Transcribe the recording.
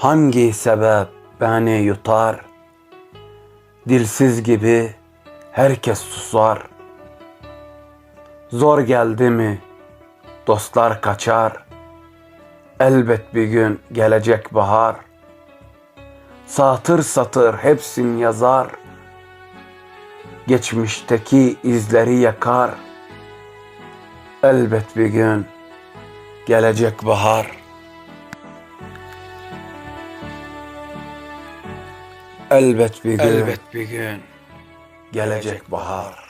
Hangi sebep beni yutar? Dilsiz gibi herkes susar. Zor geldi mi dostlar kaçar. Elbet bir gün gelecek bahar. Satır satır hepsin yazar. Geçmişteki izleri yakar. Elbet bir gün gelecek bahar. Elbet bir gün, Elbet bir gün gelecek bahar.